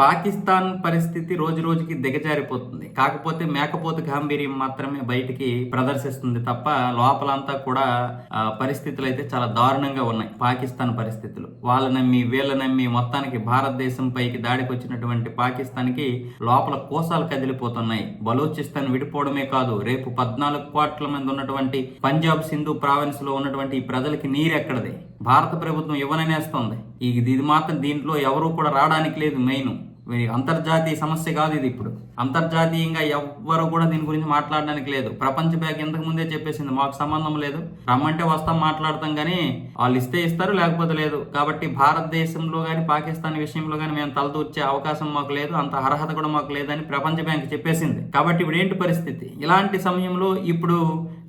పాకిస్తాన్ పరిస్థితి రోజు రోజుకి దిగజారిపోతుంది. కాకపోతే మేకపోతు గాంభీర్యం మాత్రమే బయటికి ప్రదర్శిస్తుంది తప్ప లోపలంతా కూడా పరిస్థితులు అయితే చాలా దారుణంగా ఉన్నాయి పాకిస్తాన్ పరిస్థితులు. వాళ్ళ నమ్మి వీళ్ళ నమ్మి మొత్తానికి భారతదేశం పైకి దాడికి వచ్చినటువంటి పాకిస్తాన్కి లోపల కోసాలు కదిలిపోతున్నాయి. బలూచిస్తాన్ విడిపోవడమే కాదు రేపు పద్నాలుగు కోట్ల మంది ఉన్నటువంటి పంజాబ్ సింధు ప్రావిన్స్లో ఉన్నటువంటి ఈ ప్రజలకి నీరెక్కడది? భారత ప్రభుత్వం ఇవ్వననేస్తుంది. ఇది ఇది మాత్రం దీంట్లో ఎవరు కూడా రావడానికి లేదు మెయిన్. అంతర్జాతీయ సమస్య కాదు ఇది ఇప్పుడు. అంతర్జాతీయంగా ఎవ్వరు కూడా దీని గురించి మాట్లాడడానికి లేదు. ప్రపంచ బ్యాంక్ ఇంతకు ముందే చెప్పేసింది మాకు సంబంధం లేదు. రమ్మంటే వస్తాం మాట్లాడతాం కానీ వాళ్ళు ఇస్తే ఇస్తారు లేకపోతే లేదు. కాబట్టి భారతదేశంలో కానీ పాకిస్తాన్ విషయంలో కానీ మేము తలదూర్చే అవకాశం మాకు లేదు. అంత అర్హత కూడా మాకు లేదని ప్రపంచ బ్యాంక్ చెప్పేసింది. కాబట్టి ఇప్పుడు ఏంటి పరిస్థితి? ఇలాంటి సమయంలో ఇప్పుడు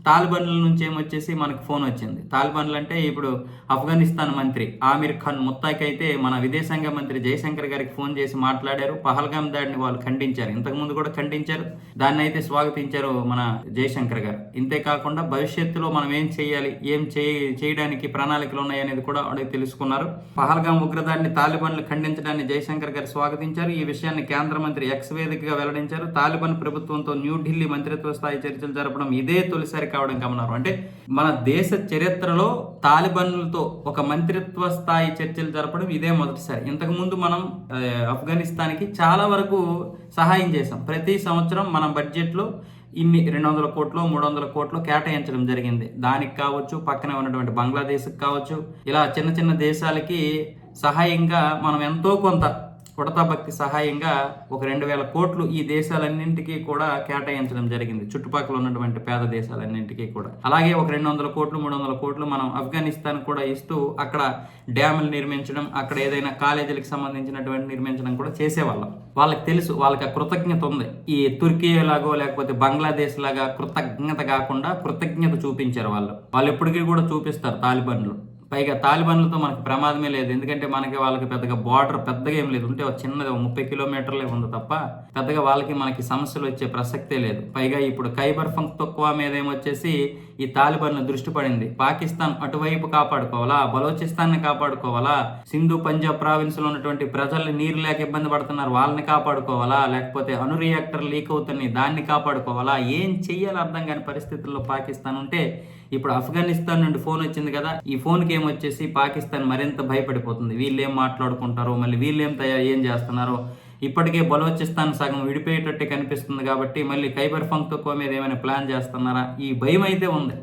తాలిబన్ల నుంచి ఏమొచ్చేసి మనకు ఫోన్ వచ్చింది. తాలిబన్లు అంటే ఇప్పుడు ఆఫ్ఘనిస్తాన్ మంత్రి ఆమిర్ ఖాన్ ముత్తాకి అయితే మన విదేశాంగ మంత్రి జయశంకర్ గారికి ఫోన్ చేసి మాట్లాడారు. పహల్గాం దాడిని వాళ్ళు ఖండించారు. ఇంతకుముందు కూడా ఖండించారు. దాన్ని అయితే స్వాగతించారు మన జయశంకర్ గారు. ఇంతే కాకుండా భవిష్యత్తులో మనం ఏం చేయాలి ఏం చేయ చేయడానికి ప్రణాళికలు ఉన్నాయనేది కూడా అడిగి తెలుసుకున్నారు. పహల్గాం ఉగ్రదాడిని తాలిబన్లు ఖండించడాన్ని జయశంకర్ గారు స్వాగతించారు. ఈ విషయాన్ని కేంద్ర మంత్రి ఎక్స్ వేదికగా వెల్లడించారు. తాలిబాన్ ప్రభుత్వంతో న్యూఢిల్లీ మంత్రిత్వ స్థాయి చర్చలు జరపడం ఇదే తొలిసారి కావడం గమనారు అంటే మన దేశ చరిత్రలో తాలిబన్లతో ఒక మంత్రిత్వ స్థాయి చర్చలు జరపడం ఇదే మొదటిసారి. ఇంతకుముందు మనం ఆఫ్ఘనిస్తాన్కి చాలా వరకు సహాయం చేసాం ప్రతి సంవత్సరం మన బడ్జెట్లో ఇన్ని రెండు వందల కోట్లు మూడు వందల కోట్లు కేటాయించడం జరిగింది. దానికి కావచ్చు పక్కనే ఉన్నటువంటి బంగ్లాదేశ్కి కావచ్చు ఇలా చిన్న చిన్న దేశాలకి సహాయంగా మనం ఎంతో కొంత ఉడతా భక్తి సహాయంగా ఒక రెండు వేల కోట్లు ఈ దేశాలన్నింటికీ కూడా కేటాయించడం జరిగింది. చుట్టుపక్కల ఉన్నటువంటి పేద దేశాలన్నింటికీ కూడా. అలాగే ఒక రెండు వందల కోట్లు మూడు వందల కోట్లు మనం ఆఫ్ఘనిస్తాన్ కూడా ఇస్తూ అక్కడ డ్యాములు నిర్మించడం అక్కడ ఏదైనా కాలేజీలకు సంబంధించినటువంటి నిర్మించడం కూడా చేసేవాళ్ళం. వాళ్ళకి తెలుసు వాళ్ళకి ఆ కృతజ్ఞత ఉంది. ఈ తుర్కీ లాగో లేకపోతే బంగ్లాదేశ్ లాగా కృతజ్ఞత కాకుండా కృతజ్ఞత చూపించారు వాళ్ళు. వాళ్ళు ఎప్పటికీ కూడా చూపిస్తారు తాలిబాన్లు. పైగా తాలిబాన్లతో మనకి ప్రమాదమే లేదు. ఎందుకంటే మనకి వాళ్ళకి పెద్దగా బార్డర్ పెద్దగా ఏం లేదు. ఉంటే ఒక చిన్నది ముప్పై కిలోమీటర్లే ఉంది తప్ప పెద్దగా వాళ్ళకి మనకి సమస్యలు వచ్చే ప్రసక్తే లేదు. పైగా ఇప్పుడు ఖైబర్ తక్కువ మీద ఏమొచ్చేసి ఈ తాలిబాన్ల దృష్టి పడింది. పాకిస్తాన్ అటువైపు కాపాడుకోవాలా? బలోచిస్తాన్ని కాపాడుకోవాలా? సింధు పంజాబ్ ప్రావిన్స్లో ఉన్నటువంటి ప్రజల్ని నీరు లేక ఇబ్బంది పడుతున్నారు. వాళ్ళని కాపాడుకోవాలా? లేకపోతే అణు రియాక్టర్ లీక్ అవుతున్నాయి దాన్ని కాపాడుకోవాలా? ఏం చెయ్యాలి అర్థం కాని పరిస్థితుల్లో పాకిస్తాన్ ఉంటే ఇప్పుడు ఆఫ్ఘనిస్తాన్ నుండి ఫోన్ వచ్చింది కదా. ఈ ఫోన్కి వచ్చేసి పాకిస్తాన్ మరింత భయపడిపోతుంది. వీళ్ళు ఏం మాట్లాడుకుంటారో మళ్ళీ వీళ్ళు ఏం తయారు ఏం చేస్తున్నారో ఇప్పటికే బలోచిస్తాన్ సగం విడిపోయేటట్టే కనిపిస్తుంది కాబట్టి మళ్ళీ ఖైబర్ తక్కువ మీద ఏమైనా ప్లాన్ చేస్తున్నారా? ఈ భయం అయితే ఉంది.